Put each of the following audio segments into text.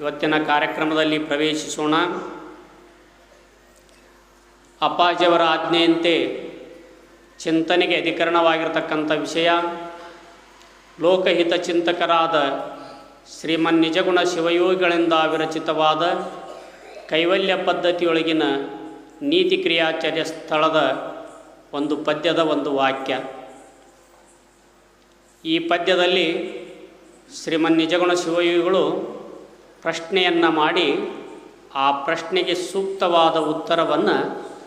ಇವತ್ತಿನ ಕಾರ್ಯಕ್ರಮದಲ್ಲಿ ಪ್ರವೇಶಿಸೋಣ. ಅಪ್ಪಾಜಿಯವರ ಆಜ್ಞೆಯಂತೆ ಚಿಂತನೆಗೆ ಅಧಿಕರಣವಾಗಿರತಕ್ಕಂಥ ವಿಷಯ. ಲೋಕಹಿತ ಚಿಂತಕರಾದ ಶ್ರೀಮನ್ ನಿಜಗುಣ ಶಿವಯೋಗಿಗಳಿಂದ ವಿರಚಿತವಾದ ಕೈವಲ್ಯ ಪದ್ಧತಿಯೊಳಗಿನ ನೀತಿ ಕ್ರಿಯಾಚಾರ್ಯ ಸ್ಥಳದ ಒಂದು ಪದ್ಯದ ಒಂದು ವಾಕ್ಯ. ಈ ಪದ್ಯದಲ್ಲಿ ಶ್ರೀಮನ್ ನಿಜಗುಣ ಶಿವಯೋಗಿಗಳು ಪ್ರಶ್ನೆಯನ್ನು ಮಾಡಿ ಆ ಪ್ರಶ್ನೆಗೆ ಸೂಕ್ತವಾದ ಉತ್ತರವನ್ನು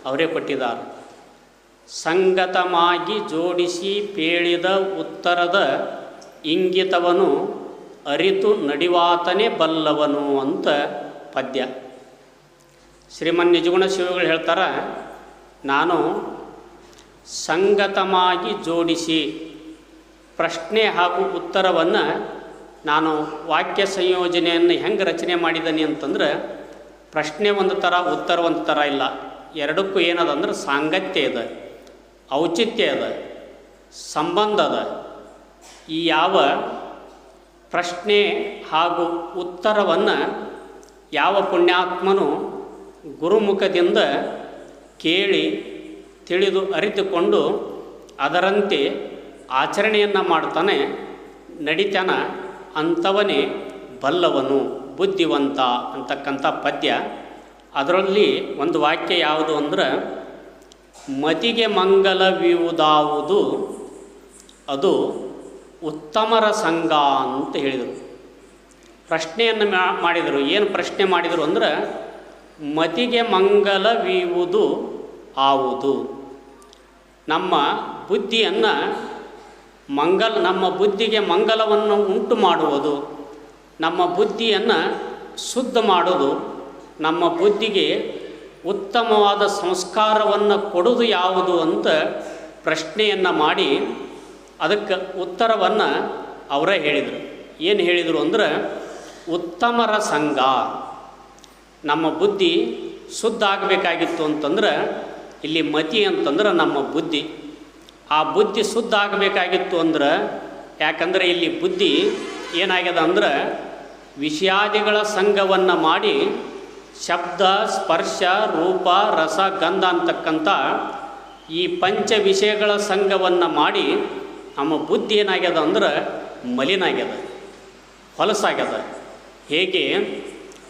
ಅವರೇ ಕೊಟ್ಟಿದ್ದಾರೆ. ಸಂಗತಮಾಗಿ ಜೋಡಿಸಿ ಪೇಳಿದ ಉತ್ತರದ ಇಂಗಿತವನು ಅರಿತು ನಡಿವಾತನೇ ಬಲ್ಲವನು ಅಂತ ಪದ್ಯ. ಶ್ರೀಮನ್ ನಿಜಗುಣ ಶಿವಗಳು ಹೇಳ್ತಾರೆ, ನಾನು ಸಂಗತಮಾಗಿ ಜೋಡಿಸಿ ಪ್ರಶ್ನೆ ಹಾಗೂ ಉತ್ತರವನ್ನು ನಾನು ವಾಕ್ಯ ಸಂಯೋಜನೆಯನ್ನು ಹೆಂಗೆ ರಚನೆ ಮಾಡಿದ್ದೀನಿ ಅಂತಂದ್ರೆ, ಪ್ರಶ್ನೆ ಒಂದು ಥರ ಉತ್ತರ ಒಂದು ಥರ ಇಲ್ಲ. ಎರಡಕ್ಕೂ ಏನದ ಅಂದ್ರೆ ಸಾಂಗತ್ಯ ಇದೆ, ಔಚಿತ್ಯ ಅದ ಸಂಬಂಧ ಅದ ಈ ಯಾವ ಪ್ರಶ್ನೆ ಹಾಗೂ ಉತ್ತರವನ್ನು ಯಾವ ಪುಣ್ಯಾತ್ಮನು ಗುರುಮುಖದಿಂದ ಕೇಳಿ, ತಿಳಿದು, ಅರಿತುಕೊಂಡು ಅದರಂತೆ ಆಚರಣೆಯನ್ನು ಮಾಡ್ತಾನೆ, ನಡಿತಾನ ಅಂಥವನೇ ಬಲ್ಲವನು, ಬುದ್ಧಿವಂತ ಅಂತಕ್ಕಂಥ ಪದ್ಯ. ಅದರಲ್ಲಿ ಒಂದು ವಾಕ್ಯ ಯಾವುದು ಅಂದ್ರೆ, ಮತಿಗೆ ಮಂಗಲವಿಯುವುದಾವುದು ಅದು ಉತ್ತಮರ ಸಂಘ ಅಂತ ಹೇಳಿದರು. ಪ್ರಶ್ನೆಯನ್ನು ಮಾಡಿದರು. ಏನು ಪ್ರಶ್ನೆ ಮಾಡಿದರು ಅಂದ್ರೆ, ಮತಿಗೆ ಮಂಗಲವಿಯುವುದು ಆವುದು. ನಮ್ಮ ಬುದ್ಧಿಯನ್ನು ಮಂಗಲ, ನಮ್ಮ ಬುದ್ಧಿಗೆ ಮಂಗಲವನ್ನು ಉಂಟು ಮಾಡುವುದು, ನಮ್ಮ ಬುದ್ಧಿಯನ್ನು ಶುದ್ಧ ಮಾಡೋದು ನಮ್ಮ ಬುದ್ಧಿಗೆ ಉತ್ತಮವಾದ ಸಂಸ್ಕಾರವನ್ನು ಕೊಡೋದು ಯಾವುದು ಅಂತ ಪ್ರಶ್ನೆಯನ್ನು ಮಾಡಿ ಅದಕ್ಕೆ ಉತ್ತರವನ್ನು ಅವರೇ ಹೇಳಿದರು. ಏನು ಹೇಳಿದರು ಅಂದ್ರೆ, ಉತ್ತಮರ ಸಂಘ. ನಮ್ಮ ಬುದ್ಧಿ ಶುದ್ಧ ಆಗಬೇಕಾಗಿತ್ತು ಅಂತಂದ್ರೆ, ಇಲ್ಲಿ ಮತಿ ಅಂತಂದ್ರೆ ನಮ್ಮ ಬುದ್ಧಿ. ಆ ಬುದ್ಧಿ ಶುದ್ಧ ಆಗಬೇಕಾಗಿತ್ತು ಅಂದ್ರೆ, ಯಾಕಂದರೆ ಇಲ್ಲಿ ಬುದ್ಧಿ ಏನಾಗ್ಯದ ಅಂದ್ರೆ ವಿಷಯಾದಿಗಳ ಸಂಘವನ್ನು ಮಾಡಿ ಶಬ್ದ, ಸ್ಪರ್ಶ, ರೂಪ, ರಸ, ಗಂಧ ಅಂತಕ್ಕಂಥ ಈ ಪಂಚ ವಿಷಯಗಳ ಸಂಘವನ್ನು ಮಾಡಿ ನಮ್ಮ ಬುದ್ಧಿ ಏನಾಗ್ಯದ ಅಂದ್ರೆ ಮಲಿನಾಗ್ಯದ, ಹೊಲಸಾಗ್ಯದ. ಹೇಗೆ?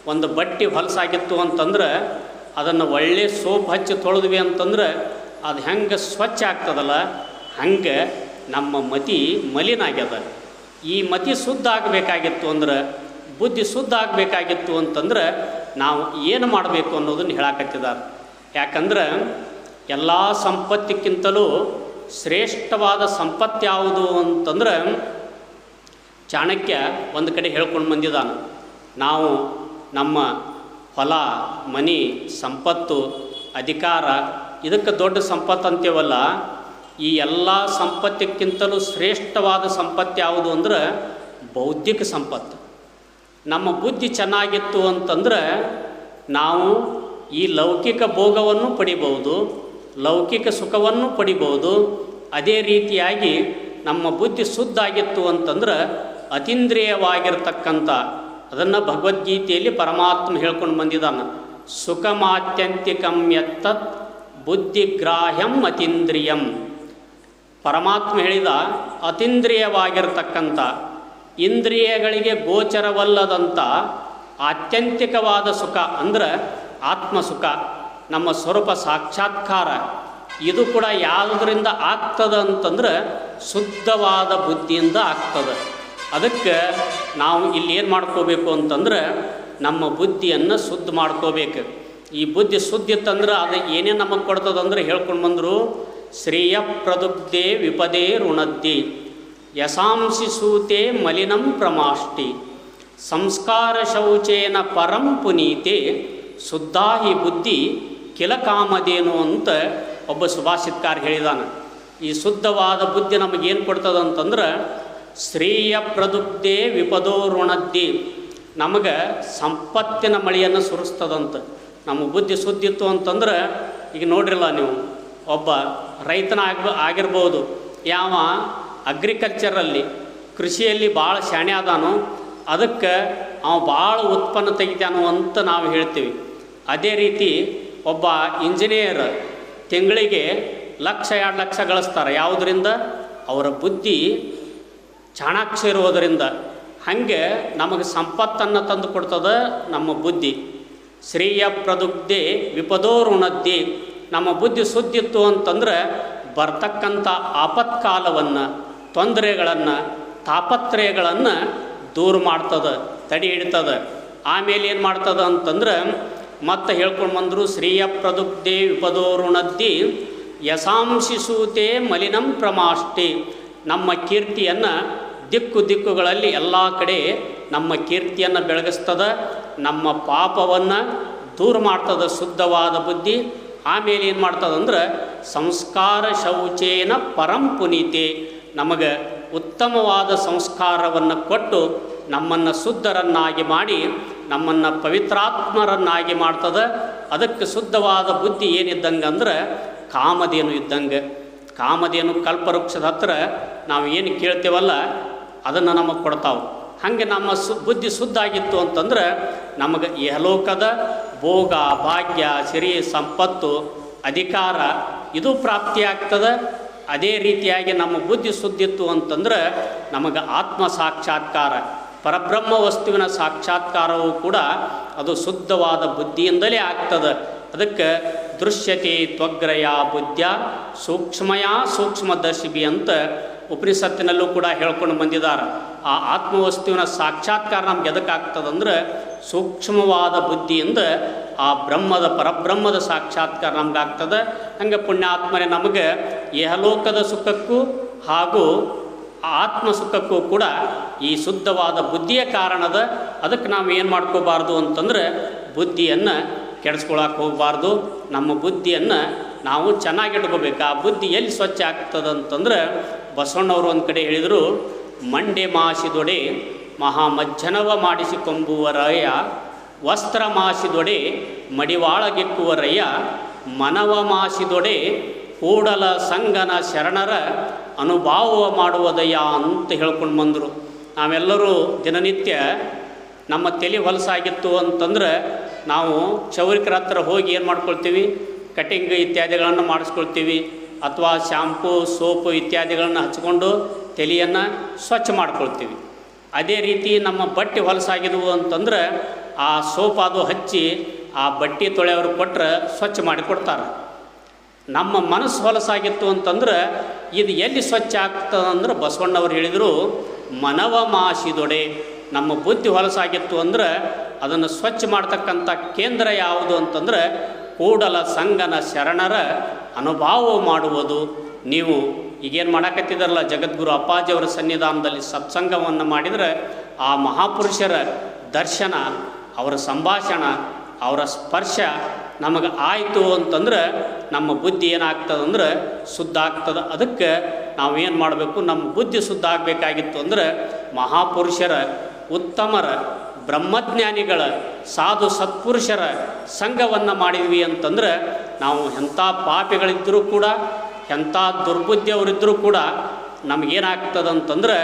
ಒಂದು ಬಟ್ಟೆ ಹೊಲಸಾಗಿತ್ತು ಅಂತಂದ್ರೆ, ಅದನ್ನು ಒಳ್ಳೆ ಸೋಪ್ ಹಚ್ಚಿ ತೊಳೆದ್ವಿ ಅಂತಂದ್ರೆ ಅದು ಹೆಂಗೆ ಸ್ವಚ್ಛ ಆಗ್ತದಲ್ಲ, ಹಂಗೆ ನಮ್ಮ ಮತಿ ಮಲಿನ ಆಗ್ಯದ ಈ ಮತಿ ಶುದ್ಧ ಆಗಬೇಕಾಗಿತ್ತು ಅಂದ್ರೆ, ಬುದ್ಧಿ ಶುದ್ಧ ಆಗಬೇಕಾಗಿತ್ತು ಅಂತಂದ್ರೆ, ನಾವು ಏನು ಮಾಡಬೇಕು ಅನ್ನೋದನ್ನು ಹೇಳಕತ್ತಿದ್ದಾರೆ. ಯಾಕಂದ್ರೆ, ಎಲ್ಲ ಸಂಪತ್ತಿಕ್ಕಿಂತಲೂ ಶ್ರೇಷ್ಠವಾದ ಸಂಪತ್ತು ಯಾವುದು ಅಂತಂದ್ರೆ, ಚಾಣಕ್ಯ ಒಂದು ಕಡೆ ಹೇಳ್ಕೊಂಡು ಬಂದಿದ್ದಾನೆ. ನಾವು ನಮ್ಮ ಹೊಲ, ಮನಿ, ಸಂಪತ್ತು, ಅಧಿಕಾರ ಇದಕ್ಕೆ ದೊಡ್ಡ ಸಂಪತ್ತು ಅಂತೇವಲ್ಲ ಈ ಎಲ್ಲ ಸಂಪತ್ತಿಗಿಂತಲೂ ಶ್ರೇಷ್ಠವಾದ ಸಂಪತ್ತು ಯಾವುದು ಅಂದ್ರೆ ಬೌದ್ಧಿಕ ಸಂಪತ್ತು. ನಮ್ಮ ಬುದ್ಧಿ ಚೆನ್ನಾಗಿತ್ತು ಅಂತಂದ್ರೆ ನಾವು ಈ ಲೌಕಿಕ ಭೋಗವನ್ನು ಪಡಿಬೋದು ಲೌಕಿಕ ಸುಖವನ್ನು ಪಡಿಬೋದು ಅದೇ ರೀತಿಯಾಗಿ ನಮ್ಮ ಬುದ್ಧಿ ಶುದ್ಧ ಆಗಿತ್ತು ಅಂತಂದ್ರೆ ಅತೀಂದ್ರಿಯವಾಗಿರ್ತಕ್ಕಂಥ, ಅದನ್ನು ಭಗವದ್ಗೀತೆಯಲ್ಲಿ ಪರಮಾತ್ಮ ಹೇಳ್ಕೊಂಡು ಬಂದಿದ್ದಾನೆ. ಸುಖಮಾತ್ಯಂತಿಕಂ ಬುದ್ಧಿಗ್ರಾಹ್ಯಂ ಅತೀಂದ್ರಿಯಂ. ಪರಮಾತ್ಮ ಹೇಳಿದ ಅತೀಂದ್ರಿಯವಾಗಿರ್ತಕ್ಕಂಥ ಇಂದ್ರಿಯಗಳಿಗೆ ಗೋಚರವಲ್ಲದಂಥ ಆತ್ಯಂತಿಕವಾದ ಸುಖ ಅಂದ್ರೆ ಆತ್ಮಸುಖ, ನಮ್ಮ ಸ್ವರೂಪ ಸಾಕ್ಷಾತ್ಕಾರ. ಇದು ಕೂಡ ಯಾವುದರಿಂದ ಆಗ್ತದೆ ಅಂತಂದ್ರೆ ಶುದ್ಧವಾದ ಬುದ್ಧಿಯಿಂದ ಆಗ್ತದೆ. ಅದಕ್ಕೆ ನಾವು ಇಲ್ಲಿ ಏನು ಮಾಡ್ಕೋಬೇಕು ಅಂತಂದ್ರೆ ನಮ್ಮ ಬುದ್ಧಿಯನ್ನು ಶುದ್ಧ ಮಾಡ್ಕೋಬೇಕು. ಈ ಬುದ್ಧಿ ಸುದ್ದಿ ಇತ್ತಂದ್ರೆ ಅದು ಏನೇ ನಮಗೆ ಕೊಡ್ತದಂದ್ರೆ ಹೇಳ್ಕೊಂಡು ಬಂದರು, ಶ್ರೇಯ ಪ್ರದುಗ್ಧೆ ವಿಪದೇ ಋಣದ್ದಿ ಯಶಾಂಸಿ ಸೂತೆ ಮಲಿನಂ ಪ್ರಮಾಷ್ಟಿ, ಸಂಸ್ಕಾರ ಶೌಚೇನ ಪರಂ ಪುನೀತೆ ಶುದ್ಧಾಹಿ ಬುದ್ಧಿ ಕೆಲ ಕಾಮದೇನು ಅಂತ ಒಬ್ಬ ಸುಭಾಷಿತ್ಕಾರ ಹೇಳಿದಾನೆ. ಈ ಶುದ್ಧವಾದ ಬುದ್ಧಿ ನಮಗೇನು ಕೊಡ್ತದಂತಂದ್ರೆ ಶ್ರೇಯ ಪ್ರದುಗ್ಧೆ ವಿಪದೋ ಋಣದ್ದಿ ನಮಗೆ ಸಂಪತ್ತಿನ ಮಳೆಯನ್ನು ಸುರಿಸ್ತದಂತ. ನಮ್ಮ ಬುದ್ಧಿ ಸುದ್ದಿತ್ತು ಅಂತಂದ್ರೆ, ಈಗ ನೋಡ್ರಿಲ್ಲ ನೀವು, ಒಬ್ಬ ರೈತನ ಆಗ್ಬ ಆಗಿರ್ಬೋದು, ಯಾವ ಅಗ್ರಿಕಲ್ಚರಲ್ಲಿ ಕೃಷಿಯಲ್ಲಿ ಭಾಳ ಶಾಣೆ ಆದಾನು ಅದಕ್ಕೆ ಅವ ಭಾಳ ಉತ್ಪನ್ನ ತೆಗಿತಾನು ಅಂತ ನಾವು ಹೇಳ್ತೀವಿ. ಅದೇ ರೀತಿ ಒಬ್ಬ ಇಂಜಿನಿಯರ್ ತಿಂಗಳಿಗೆ ಲಕ್ಷ, ಎರಡು ಲಕ್ಷ ಗಳಿಸ್ತಾರೆ. ಯಾವುದರಿಂದ? ಅವರ ಬುದ್ಧಿ ಚಾಣಾಕ್ಷ ಇರುವುದರಿಂದ. ಹಾಗೆ ನಮಗೆ ಸಂಪತ್ತನ್ನು ತಂದು ಕೊಡ್ತದೆ ನಮ್ಮ ಬುದ್ಧಿ. ಶ್ರೇಯ ಪ್ರದುಗ್ಧೆ ವಿಪದೋರುಣದ್ದಿ ನಮ್ಮ ಬುದ್ಧಿ ಸುದ್ದಿತ್ತು ಅಂತಂದ್ರೆ ಬರ್ತಕ್ಕಂಥ ಆಪತ್ಕಾಲವನ್ನು, ತೊಂದರೆಗಳನ್ನು, ತಾಪತ್ರಯಗಳನ್ನು ದೂರ ಮಾಡ್ತದೆ, ತಡೆ ಹಿಡ್ತದೆ. ಆಮೇಲೆ ಏನು ಮಾಡ್ತದೆ ಅಂತಂದ್ರೆ ಮತ್ತೆ ಹೇಳ್ಕೊಂಡು ಬಂದರು ಶ್ರೀಯ ಪ್ರದುಗ್ಧೆ ವಿಪದೋರುಣದ್ದಿ ಯಶಾಂಶಿಸೂತೆ ಮಲಿನಂ ಪ್ರಮಾಷ್ಟಿ. ನಮ್ಮ ಕೀರ್ತಿಯನ್ನು ದಿಕ್ಕು ದಿಕ್ಕುಗಳಲ್ಲಿ ಎಲ್ಲ ಕಡೆ ನಮ್ಮ ಕೀರ್ತಿಯನ್ನು ಬೆಳಗಿಸ್ತದ. ನಮ್ಮ ಪಾಪವನ್ನು ದೂರ ಮಾಡ್ತದೆ ಶುದ್ಧವಾದ ಬುದ್ಧಿ, ಆಮೇಲೆ ಏನು ಮಾಡ್ತದಂದ್ರೆ ಸಂಸ್ಕಾರ ಶೌಚೇನ ಪರಂ ಪುನೀತೆ. ನಮಗೆ ಉತ್ತಮವಾದ ಸಂಸ್ಕಾರವನ್ನು ಕೊಟ್ಟು ನಮ್ಮನ್ನು ಶುದ್ಧರನ್ನಾಗಿ ಮಾಡಿ, ನಮ್ಮನ್ನು ಪವಿತ್ರಾತ್ಮರನ್ನಾಗಿ ಮಾಡ್ತದೆ. ಅದಕ್ಕೆ ಶುದ್ಧವಾದ ಬುದ್ಧಿ ಏನಿದ್ದಂಗೆ ಅಂದ್ರೆ ಕಾಮಧೇನು ಇದ್ದಂಗೆ. ಕಾಮಧೇನು ಕಲ್ಪವೃಕ್ಷದ ಹತ್ರ ನಾವು ಏನು ಕೇಳ್ತೇವಲ್ಲ, ಅದನ್ನು ನಮಗೆ ಕೊಡ್ತಾವೆ. ಹಾಗೆ ನಮ್ಮ ಸು ಬುದ್ಧಿ ಶುದ್ಧ ಆಗಿತ್ತು ಅಂತಂದ್ರೆ ನಮಗೆ ಯಹಲೋಕದ ಭೋಗ, ಭಾಗ್ಯ, ಸಿರಿ, ಸಂಪತ್ತು, ಅಧಿಕಾರ ಇದು ಪ್ರಾಪ್ತಿಯಾಗ್ತದೆ. ಅದೇ ರೀತಿಯಾಗಿ ನಮ್ಮ ಬುದ್ಧಿ ಸುದ್ದಿತ್ತು ಅಂತಂದ್ರೆ ನಮಗೆ ಆತ್ಮ ಸಾಕ್ಷಾತ್ಕಾರ, ಪರಬ್ರಹ್ಮ ವಸ್ತುವಿನ ಸಾಕ್ಷಾತ್ಕಾರವೂ ಕೂಡ ಅದು ಶುದ್ಧವಾದ ಬುದ್ಧಿಯಿಂದಲೇ ಆಗ್ತದೆ. ಅದಕ್ಕೆ ದೃಶ್ಯತೆ ತ್ವಗ್ರಯ ಬುದ್ಧ ಸೂಕ್ಷ್ಮಯ ಸೂಕ್ಷ್ಮದರ್ಶಿಬಿ ಅಂತ ಉಪನಿಷತ್ತಿನಲ್ಲೂ ಕೂಡ ಹೇಳ್ಕೊಂಡು ಬಂದಿದ್ದಾರೆ ಆ ಆತ್ಮವಸ್ತುವಿನ ಸಾಕ್ಷಾತ್ಕಾರ ನಮ್ಗೆ ಎದಕ್ಕಾಗ್ತದಂದ್ರೆ ಸೂಕ್ಷ್ಮವಾದ ಬುದ್ಧಿಯಿಂದ ಆ ಬ್ರಹ್ಮದ ಪರಬ್ರಹ್ಮದ ಸಾಕ್ಷಾತ್ಕಾರ ನಮ್ಗಾಗ್ತದೆ. ಹಂಗೆ ಪುಣ್ಯಾತ್ಮನೇ ನಮಗೆ ಇಹಲೋಕದ ಸುಖಕ್ಕೂ ಹಾಗೂ ಆತ್ಮ ಸುಖಕ್ಕೂ ಕೂಡ ಈ ಶುದ್ಧವಾದ ಬುದ್ಧಿಯ ಕಾರಣದ ಅದಕ್ಕೆ ನಾವು ಏನು ಮಾಡ್ಕೋಬಾರ್ದು ಅಂತಂದ್ರೆ ಬುದ್ಧಿಯನ್ನು ಕೆಡಿಸ್ಕೊಳಕ್ಕೆ ಹೋಗಬಾರ್ದು. ನಮ್ಮ ಬುದ್ಧಿಯನ್ನು ನಾವು ಚೆನ್ನಾಗಿಟ್ಕೋಬೇಕು ಆ ಬುದ್ಧಿ ಎಲ್ಲಿ ಸ್ವಚ್ಛ ಆಗ್ತದಂತಂದ್ರೆ ಬಸವಣ್ಣವರು ಒಂದು ಕಡೆ ಹೇಳಿದರು, ಮಂಡೆ ಮಾಸಿದೊಡೆ ಮಹಾಮಜ್ಜನವ ಮಾಡಿಸಿಕೊಂಬುವರಯ್ಯ ವಸ್ತ್ರ ಮಾಸಿದೊಡೆ ಮಡಿವಾಳಗೆಕ್ಕುವರಯ್ಯ ಮನವ ಮಾಸಿದೊಡೆ ಕೂಡಲ ಸಂಗನ ಶರಣರ ಅನುಭಾವ ಮಾಡುವುದಯ್ಯ ಅಂತ ಹೇಳ್ಕೊಂಡು ಬಂದರು. ನಾವೆಲ್ಲರೂ ದಿನನಿತ್ಯ ನಮ್ಮ ತಲೆ ಹೊಲಸಾಗಿತ್ತು ಅಂತಂದ್ರೆ ನಾವು ಕ್ಷೌರಿಕರ ಹತ್ರ ಹೋಗಿ ಏನು ಮಾಡ್ಕೊಳ್ತೀವಿ? ಕಟಿಂಗ್ ಇತ್ಯಾದಿಗಳನ್ನು ಮಾಡಿಸ್ಕೊಳ್ತೀವಿ. ಅಥವಾ ಶಾಂಪೂ, ಸೋಪು ಇತ್ಯಾದಿಗಳನ್ನು ಹಚ್ಕೊಂಡು ತಲೆಯನ್ನು ಸ್ವಚ್ಛ ಮಾಡ್ಕೊಳ್ತೀವಿ. ಅದೇ ರೀತಿ ನಮ್ಮ ಬಟ್ಟೆ ಹೊಲಸಾಗಿದ್ವು ಅಂತಂದ್ರೆ ಆ ಸೋಪ್ ಅದು ಹಚ್ಚಿ ಆ ಬಟ್ಟೆ ತೊಳೆಯವರು ಕೊಟ್ಟರೆ ಸ್ವಚ್ಛ ಮಾಡಿಕೊಡ್ತಾರೆ ನಮ್ಮ ಮನಸ್ಸು ಹೊಲಸಾಗಿತ್ತು ಅಂತಂದ್ರೆ ಇದು ಎಲ್ಲಿ ಸ್ವಚ್ಛ ಆಗ್ತದಂದ್ರೆ ಬಸವಣ್ಣವ್ರು ಹೇಳಿದರು, ಮನವ ಮಾಸಿದೊಡೆ. ನಮ್ಮ ಬುದ್ಧಿ ಹೊಲಸಾಗಿತ್ತು ಅಂದ್ರೆ ಅದನ್ನು ಸ್ವಚ್ಛ ಮಾಡ್ತಕ್ಕಂಥ ಕೇಂದ್ರ ಯಾವುದು ಅಂತಂದ್ರೆ ಕೂಡಲ ಸಂಗನ ಶರಣರ ಅನುಭಾವ ಮಾಡುವುದು. ನೀವು ಈಗೇನು ಮಾಡಕತ್ತಿದರಲ್ಲ ಜಗದ್ಗುರು ಅಪ್ಪಾಜಿಯವರ ಸನ್ನಿಧಾನದಲ್ಲಿ ಸತ್ಸಂಗವನ್ನು ಮಾಡಿದರೆ ಆ ಮಹಾಪುರುಷರ ದರ್ಶನ, ಅವರ ಸಂಭಾಷಣ, ಅವರ ಸ್ಪರ್ಶ ನಮಗೆ ಆಯಿತು ಅಂತಂದ್ರೆ ನಮ್ಮ ಬುದ್ಧಿ ಏನಾಗ್ತದಂದ್ರೆ ಶುದ್ಧ ಆಗ್ತದೆ. ಅದಕ್ಕೆ ನಾವು ಏನು ಮಾಡಬೇಕು? ನಮ್ಮ ಬುದ್ಧಿ ಶುದ್ಧ ಆಗಬೇಕಾಗಿತ್ತು ಅಂದರೆ ಮಹಾಪುರುಷರ ಉತ್ತಮರ ಬ್ರಹ್ಮಜ್ಞಾನಿಗಳ ಸಾಧು ಸತ್ಪುರುಷರ ಸಂಘವನ್ನು ಮಾಡಿದ್ವಿ ಅಂತಂದ್ರೆ ನಾವು ಎಂಥ ಪಾಪಿಗಳಿದ್ದರೂ ಕೂಡ, ಎಂಥ ದುರ್ಬುದ್ಧಿಯವರಿದ್ದರೂ ಕೂಡ ನಮಗೇನಾಗ್ತದಂತಂದ್ರೆ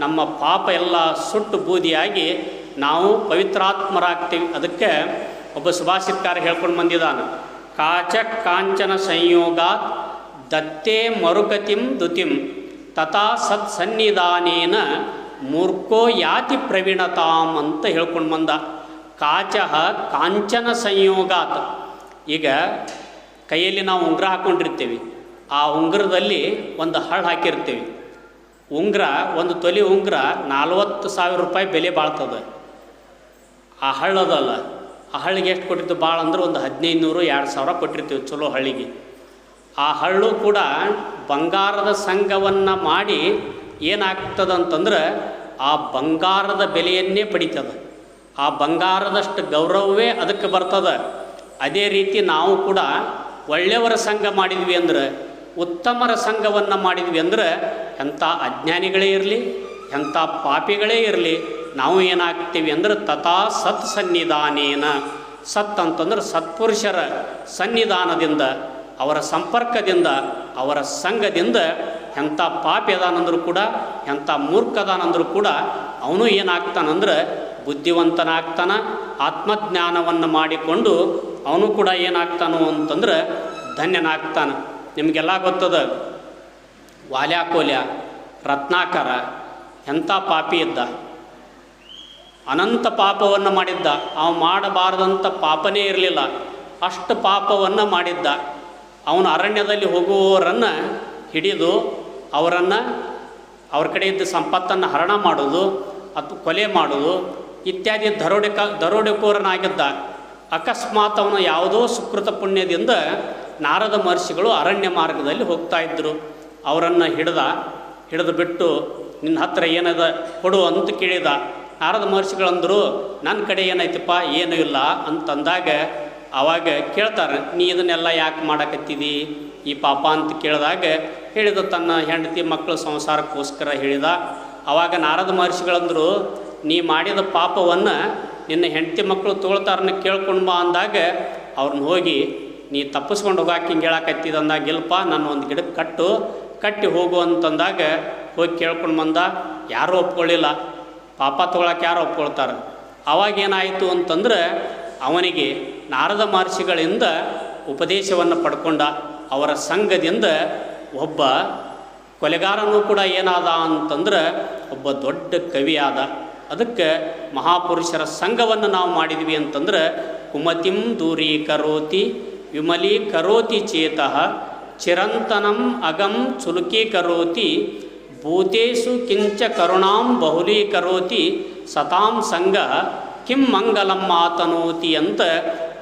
ನಮ್ಮ ಪಾಪ ಎಲ್ಲ ಸುಟ್ಟು ಬೂದಿಯಾಗಿ ನಾವು ಪವಿತ್ರಾತ್ಮರಾಗ್ತೀವಿ. ಅದಕ್ಕೆ ಒಬ್ಬ ಸುಭಾಷಿತ್ಕಾರ ಹೇಳ್ಕೊಂಡು ಬಂದಿದ್ದಾನೆ, ಕಾಚ ಕಾಂಚನ ಸಂಯೋಗಾತ್ ದತ್ತೇ ಮರುಗತಿಂ ದುತಿಂ ತಥಾ ಸತ್ ಸನ್ನಿಧಾನೇನ ಮೂರ್ಖೋ ಯಾತಿ ಪ್ರವೀಣತಾಂ ಅಂತ ಹೇಳ್ಕೊಂಡು ಬಂದ. ಕಾಚ ಕಾಂಚನ ಸಂಯೋಗಾತ್. ಈಗ ಕೈಯಲ್ಲಿ ನಾವು ಉಂಗುರ ಹಾಕ್ಕೊಂಡಿರ್ತೀವಿ ಆ ಉಂಗುರದಲ್ಲಿ ಒಂದು ಹಳ್ಳು ಹಾಕಿರ್ತೀವಿ. ಉಂಗುರ, ಒಂದು ತೊಲಿ ಉಂಗುರ ನಲ್ವತ್ತು ಸಾವಿರ ರೂಪಾಯಿ ಬೆಲೆ ಬಾಳ್ತದೆ. ಆ ಹಳ್ಳದಲ್ಲ ಆ ಹಳ್ಳಿಗೆ ಎಷ್ಟು ಕೊಟ್ಟಿದ್ದು ಭಾಳ ಅಂದ್ರೆ ಒಂದು ಹದಿನೈದು ನೂರು ಎರಡು ಸಾವಿರ ಕೊಟ್ಟಿರ್ತೀವಿ ಚಲೋ ಹಳ್ಳಿಗೆ. ಆ ಹಳ್ಳು ಕೂಡ ಬಂಗಾರದ ಸಂಘವನ್ನು ಮಾಡಿ ಏನಾಗ್ತದಂತಂದ್ರೆ ಆ ಬಂಗಾರದ ಬೆಲೆಯನ್ನೇ ಪಡಿತದೆ. ಆ ಬಂಗಾರದಷ್ಟು ಗೌರವವೇ ಅದಕ್ಕೆ ಬರ್ತದೆ. ಅದೇ ರೀತಿ ನಾವು ಕೂಡ ಒಳ್ಳೆಯವರ ಸಂಘ ಮಾಡಿದ್ವಿ ಅಂದ್ರೆ, ಉತ್ತಮರ ಸಂಘವನ್ನು ಮಾಡಿದ್ವಿ ಅಂದ್ರೆ ಎಂಥ ಅಜ್ಞಾನಿಗಳೇ ಇರಲಿ, ಎಂಥ ಪಾಪಿಗಳೇ ಇರಲಿ, ನಾವು ಏನಾಗ್ತೀವಿ ಅಂದ್ರೆ ತಥಾ ಸತ್ ಸನ್ನಿಧಾನೇನ. ಸತ್ ಅಂತಂದ್ರೆ ಸತ್ಪುರುಷರ ಸನ್ನಿಧಾನದಿಂದ, ಅವರ ಸಂಪರ್ಕದಿಂದ, ಅವರ ಸಂಘದಿಂದ ಎಂಥ ಪಾಪಿ ಅದಾನಂದರೂ ಕೂಡ, ಎಂಥ ಮೂರ್ಖ ಅದಾನಂದರೂ ಕೂಡ ಅವನು ಏನಾಗ್ತಾನಂದ್ರೆ ಬುದ್ಧಿವಂತನಾಗ್ತಾನ, ಆತ್ಮಜ್ಞಾನವನ್ನು ಮಾಡಿಕೊಂಡು ಅವನು ಕೂಡ ಏನಾಗ್ತಾನೋ ಅಂತಂದ್ರೆ ಧನ್ಯನಾಗ್ತಾನೆ. ನಿಮಗೆಲ್ಲ ಗೊತ್ತದ? ವಾಲ್ಯಾಕೋಲ್ಯ, ರತ್ನಾಕರ, ಎಂಥ ಪಾಪಿ ಇದ್ದ? ಅನಂತ ಪಾಪವನ್ನು ಮಾಡಿದ್ದ. ಅವ ಮಾಡಬಾರದಂಥ ಪಾಪನೇ ಇರಲಿಲ್ಲ. ಅಷ್ಟು ಪಾಪವನ್ನು ಮಾಡಿದ್ದ. ಅವನು ಅರಣ್ಯದಲ್ಲಿ ಹೋಗುವವರನ್ನು ಹಿಡಿದು ಅವರನ್ನು ಅವ್ರ ಕಡೆಯಿಂದ ಸಂಪತ್ತನ್ನು ಹರಣ ಮಾಡೋದು ಅಥವಾ ಕೊಲೆ ಮಾಡೋದು ಇತ್ಯಾದಿ ದರೋಡೆಕ, ದರೋಡೆಕೋರನಾಗಿದ್ದ ಅಕಸ್ಮಾತ್ ಅವನು ಯಾವುದೋ ಸುಕೃತ ಪುಣ್ಯದಿಂದ ನಾರದ ಮಹರ್ಷಿಗಳು ಅರಣ್ಯ ಮಾರ್ಗದಲ್ಲಿ ಹೋಗ್ತಾ ಇದ್ದರು ಅವರನ್ನು ಹಿಡ್ದ, ಹಿಡಿದು ಬಿಟ್ಟು, ನಿನ್ನ ಹತ್ರ ಏನದ ಕೊಡು ಅಂತ ಕೇಳಿದ. ನಾರದ ಮಹರ್ಷಿಗಳಂದರು ನನ್ನ ಕಡೆ ಏನೈತಪ್ಪ, ಏನೂ ಇಲ್ಲ ಅಂತಂದಾಗ ಅವಾಗ ಕೇಳ್ತಾರೆ, ನೀ ಇದನ್ನೆಲ್ಲ ಯಾಕೆ ಮಾಡಕತ್ತಿದಿ? ಈ ಪಾಪ ಅಂತ ಕೇಳಿದಾಗ ಹೇಳಿದ ತನ್ನ ಹೆಂಡತಿ ಮಕ್ಕಳ ಸಂಸಾರಕ್ಕೋಸ್ಕರ ಹೇಳಿದ. ಅವಾಗ ನಾರದ ಮಹರ್ಷಿಗಳಂದರು, ನೀ ಮಾಡಿದ ಪಾಪವನ್ನು ನಿನ್ನ ಹೆಂಡತಿ ಮಕ್ಕಳು ತೋಳ್ತಾರನ್ನ ಕೇಳ್ಕೊಂಡು ಬಾ ಅಂದಾಗ ಅವ್ರನ್ನ ಹೋಗಿ, ನೀ ತಪ್ಪಿಸ್ಕೊಂಡು ಹೋಗಾಕ ಹಿಂಗೆ ಹೇಳಕತ್ತಿದ ಅಂದಾಗ ನಾನು ಒಂದು ಗಿಡಕ್ಕೆ ಕಟ್ಟು, ಕಟ್ಟಿ ಹೋಗು ಅಂತಂದಾಗ ಹೋಗಿ ಕೇಳ್ಕೊಂಡು ಬಂದ. ಯಾರೂ ಒಪ್ಕೊಳ್ಳಿಲ್ಲ ಪಾಪ ತೊಗೊಳಕ್ಕೆ ಯಾರು ಒಪ್ಕೊಳ್ತಾರೆ? ಅವಾಗೇನಾಯಿತು ಅಂತಂದ್ರೆ, ಅವನಿಗೆ ನಾರದ ಮಹರ್ಷಿಗಳಿಂದ ಉಪದೇಶವನ್ನು ಪಡ್ಕೊಂಡ. ಅವರ ಸಂಘದಿಂದ ಒಬ್ಬ ಕೊಲೆಗಾರನೂ ಕೂಡ ಏನಾದ ಅಂತಂದ್ರೆ ಒಬ್ಬ ದೊಡ್ಡ ಕವಿಯಾದ. ಅದಕ್ಕೆ ಮಹಾಪುರುಷರ ಸಂಘವನ್ನು ನಾವು ಮಾಡಿದ್ವಿ ಅಂತಂದ್ರೆ, ಕುಮತಿಂ ದೂರೀಕರೋತಿ ವಿಮಲೀಕರೋತಿ ಚೇತಃ ಚಿರಂತನಂ ಅಗಂ ಚುಲುಕೀಕರೋತಿ ಭೂತೇಶು ಕಿಂಚ ಕರುಣಾಂ ಬಹುಲೀಕರೋತಿ ಸತಾಂ ಸಂಘ ಕಿಂ ಮಂಗಲಂ ಮಾತನೋತಿ ಅಂತ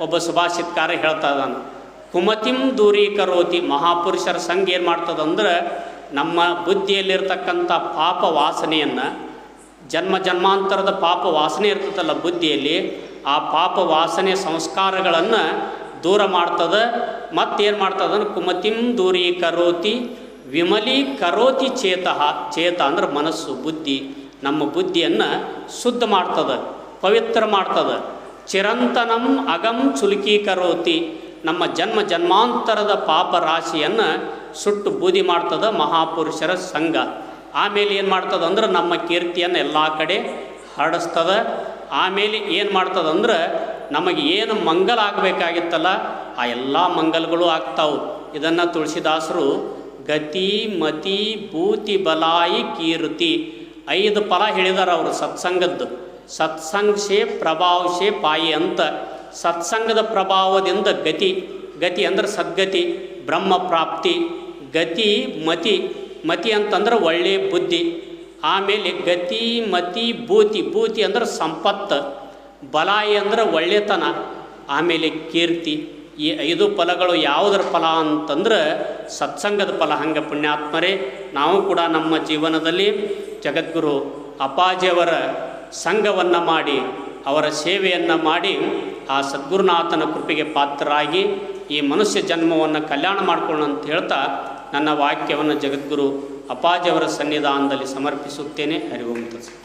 ಒಬ್ಬ ಸುಭಾಷಿತ್ಕಾರ ಹೇಳ್ತಾ ಇದ್ದಾನೆ. ಕುಮತಿಂ ದೂರೀಕರೋತಿ ಮಹಾಪುರುಷರ ಸಂಘ ಏನು ಮಾಡ್ತದಂದ್ರೆ ನಮ್ಮ ಬುದ್ಧಿಯಲ್ಲಿರ್ತಕ್ಕಂಥ ಪಾಪ ವಾಸನೆಯನ್ನು, ಜನ್ಮ ಜನ್ಮಾಂತರದ ಪಾಪ ವಾಸನೆ ಇರ್ತದಲ್ಲ ಬುದ್ಧಿಯಲ್ಲಿ, ಆ ಪಾಪ ವಾಸನೆ ಸಂಸ್ಕಾರಗಳನ್ನು ದೂರ ಮಾಡ್ತದೆ. ಮತ್ತೇನು ಮಾಡ್ತದಂದ್ರೆ ಕುಮತಿಂ ದೂರೀಕರೋತಿ ವಿಮಲೀಕರೋತಿ ಚೇತಃ. ಚೇತ ಅಂದ್ರೆ ಮನಸ್ಸು, ಬುದ್ಧಿ. ನಮ್ಮ ಬುದ್ಧಿಯನ್ನು ಶುದ್ಧ ಮಾಡ್ತದೆ, ಪವಿತ್ರ ಮಾಡ್ತದೆ. ಚಿರಂತನಂ ಅಗಂ ಚುಲುಕೀಕರೋತಿ ನಮ್ಮ ಜನ್ಮ ಜನ್ಮಾಂತರದ ಪಾಪ ರಾಶಿಯನ್ನು ಸುಟ್ಟು ಬೂದಿ ಮಾಡ್ತದ ಮಹಾಪುರುಷರ ಸಂಘ. ಆಮೇಲೆ ಏನು ಮಾಡ್ತದೆ ಅಂದ್ರೆ ನಮ್ಮ ಕೀರ್ತಿಯನ್ನು ಎಲ್ಲ ಕಡೆ ಹರಡಿಸ್ತದ. ಆಮೇಲೆ ಏನು ಮಾಡ್ತದಂದ್ರೆ ನಮಗೆ ಏನು ಮಂಗಲ ಆಗಬೇಕಾಗಿತ್ತಲ್ಲ, ಆ ಎಲ್ಲ ಮಂಗಲಗಳು ಆಗ್ತಾವು. ಇದನ್ನು ತುಳಸಿದಾಸರು ಗತಿ, ಮತಿ, ಭೂತಿ, ಬಲಾಯಿ, ಕೀರ್ತಿ ಐದು ಫಲ ಹೇಳಿದಾರೆ ಅವರು ಸತ್ಸಂಗದ್ದು. ಪ್ರಭಾವ ಪ್ರಭಾವಶೇ ಪಾಯಿ ಅಂತ. ಸತ್ಸಂಗದ ಪ್ರಭಾವದಿಂದ ಗತಿ ಗತಿ ಅಂದ್ರೆ ಸದ್ಗತಿ, ಬ್ರಹ್ಮ ಪ್ರಾಪ್ತಿ, ಗತಿ ಮತಿ ಮತಿ ಅಂತಂದ್ರೆ ಒಳ್ಳೆಯ ಬುದ್ಧಿ. ಆಮೇಲೆ ಗತಿ, ಮತಿ, ಭೂತಿ ಭೂತಿ ಅಂದ್ರೆ ಸಂಪತ್ತು, ಬಲಾಯಿ ಅಂದ್ರೆ ಒಳ್ಳೆತನ, ಆಮೇಲೆ ಕೀರ್ತಿ. ಈ ಐದು ಫಲಗಳು ಯಾವುದರ ಫಲ ಅಂತಂದ್ರೆ ಸತ್ಸಂಗದ ಫಲ. ಹಂಗೆ ಪುಣ್ಯಾತ್ಮರೇ, ನಾವು ಕೂಡ ನಮ್ಮ ಜೀವನದಲ್ಲಿ ಜಗದ್ಗುರು ಅಪ್ಪಾಜಿಯವರ ಸಂಘವನ್ನು ಮಾಡಿ, ಅವರ ಸೇವೆಯನ್ನು ಮಾಡಿ ಆ ಸದ್ಗುರುನಾಥನ ಕೃಪೆಗೆ ಪಾತ್ರರಾಗಿ ಈ ಮನುಷ್ಯ ಜನ್ಮವನ್ನು ಕಲ್ಯಾಣ ಮಾಡಿಕೊಳ್ಳೋಣ ಅಂತ ಹೇಳ್ತಾ ನನ್ನ ವಾಕ್ಯವನ್ನು ಜಗದ್ಗುರು ಅವರ ಸನ್ನಿಧಾನದಲ್ಲಿ ಸಮರ್ಪಿಸುತ್ತೇನೆ. ಹರಿವಂತ